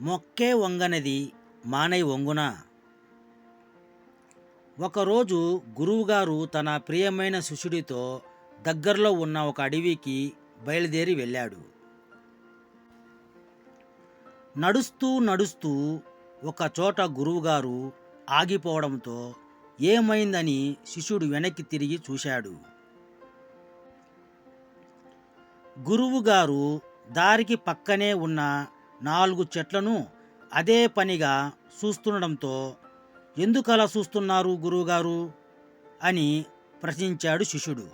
మొక్కే వంగనది మానై వంగున. ఒకరోజు గురువుగారు తన ప్రియమైన శిష్యుడితో దగ్గరలో ఉన్న ఒక అడవికి బయలుదేరి వెళ్ళాడు. నడుస్తూ నడుస్తూ ఒక చోట గురువుగారు ఆగిపోవడంతో ఏమైందని శిష్యుడు వెనక్కి తిరిగి చూశాడు. గురువుగారు దారికి పక్కనే ఉన్న నాలుగు చెట్లను అదే పనిగా చూస్తుండడంతో ఎందుకు అలా చూస్తున్నారు గురువుగారు? అని ప్రశ్నించాడు శిష్యుడు.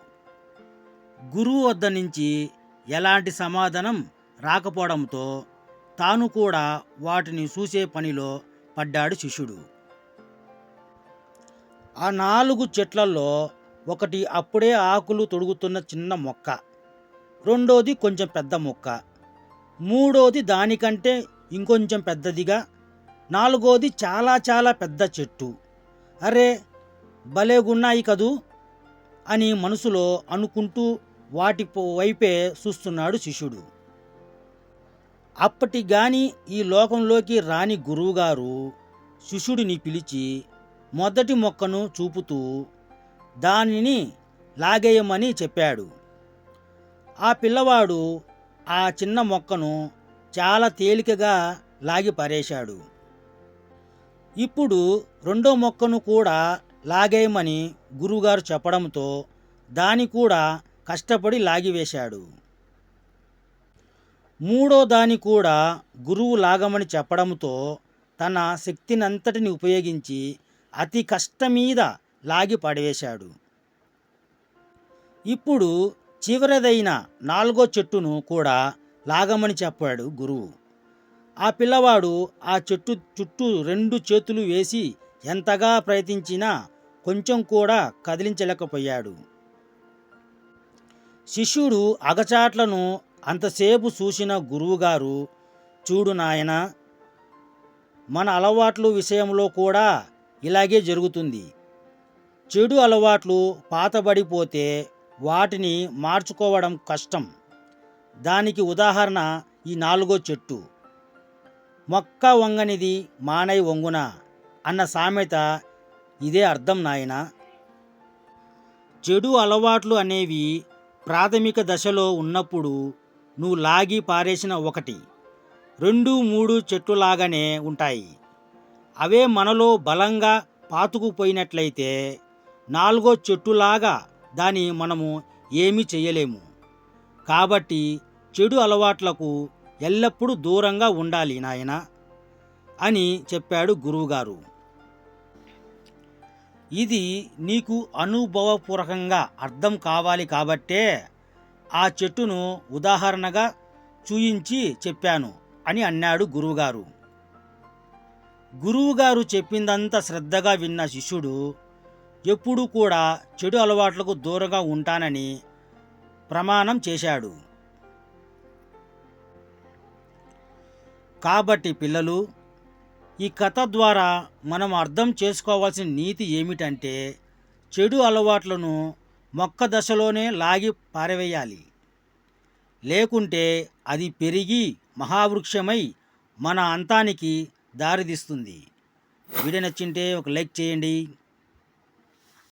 గురువు వద్ద నుంచి ఎలాంటి సమాధానం రాకపోవడంతో తాను కూడా వాటిని చూసే పనిలో పడ్డాడు శిష్యుడు. ఆ నాలుగు చెట్లలో ఒకటి అప్పుడే ఆకులు తొడుగుతున్న చిన్న మొక్క రెండోది కొంచెం పెద్ద మొక్క. మూడోది దానికంటే ఇంకొంచెం పెద్దదిగా నాలుగోది చాలా చాలా పెద్ద చెట్టు. అరే భలేగున్నాయి కదూ అని మనసులో అనుకుంటూ వాటి వైపే చూస్తున్నాడు శిష్యుడు. అప్పటి గాని ఈ లోకంలోకి రాని గురువుగారు శిష్యుడిని పిలిచి మొదటి మొక్కను చూపుతూ దానిని లాగేయమని చెప్పాడు. ఆ పిల్లవాడు ఆ చిన్న మొక్కను చాలా తేలికగా లాగి పారేశాడు. ఇప్పుడు రెండో మొక్కను కూడా లాగేయమని గురువుగారు చెప్పడంతో దాని కూడా కష్టపడి లాగివేశాడు మూడో దాని కూడా గురువు లాగమని చెప్పడంతో తన శక్తినంతటిని ఉపయోగించి అతి కష్టమీద లాగి పడవేశాడు ఇప్పుడు చివరిదైన నాలుగో చెట్టును కూడా లాగమని చెప్పాడు గురువు. ఆ పిల్లవాడు ఆ చెట్టు చుట్టూ రెండు చేతులు వేసి ఎంతగా ప్రయత్నించినా కొంచెం కూడా కదిలించలేకపోయాడు. శిష్యుడు అగచాట్లను అంతసేపు చూసిన గురువుగారు చూడు నాయన మన అలవాట్లు విషయంలో కూడా ఇలాగే జరుగుతుంది. చెడు అలవాట్లు పాతబడిపోతే వాటిని మార్చుకోవడం కష్టం. దానికి ఉదాహరణ ఈ నాలుగో చెట్టు. మొక్క వంగనిది మానై వంగున అన్న సామెత ఇదే అర్థం నాయనా. చెడు అలవాట్లు అనేవి ప్రాథమిక దశలో ఉన్నప్పుడు నువ్వు లాగి పారేసిన ఒకటి. రెండు మూడు చెట్టులాగానే ఉంటాయి. అవే మనలో బలంగా పాతుకుపోయినట్లయితే నాలుగో చెట్టులాగా దాన్ని మనము ఏమీ చేయలేము. కాబట్టి చెడు అలవాట్లకు ఎల్లప్పుడూ దూరంగా ఉండాలి నాయన అని చెప్పాడు గురువుగారు. ఇది నీకు అనుభవపూర్వకంగా అర్థం కావాలి కాబట్టే ఆ చెట్టును ఉదాహరణగా చూయించి చెప్పాను అని అన్నాడు గురువుగారు. గురువుగారు చెప్పిందంతా శ్రద్ధగా విన్న శిష్యుడు ఎప్పుడూ కూడా చెడు అలవాట్లకు దూరంగా ఉంటానని ప్రమాణం చేశాడు. కాబట్టి పిల్లలు ఈ కథ ద్వారా మనం అర్థం చేసుకోవాల్సిన నీతి ఏమిటంటే చెడు అలవాట్లను మొక్క దశలోనే లాగి పారవేయాలి. లేకుంటే అది పెరిగి మహావృక్షమై మన అంతానికి దారితీస్తుంది. వీడియో నచ్చింటే ఒక లైక్ చేయండి.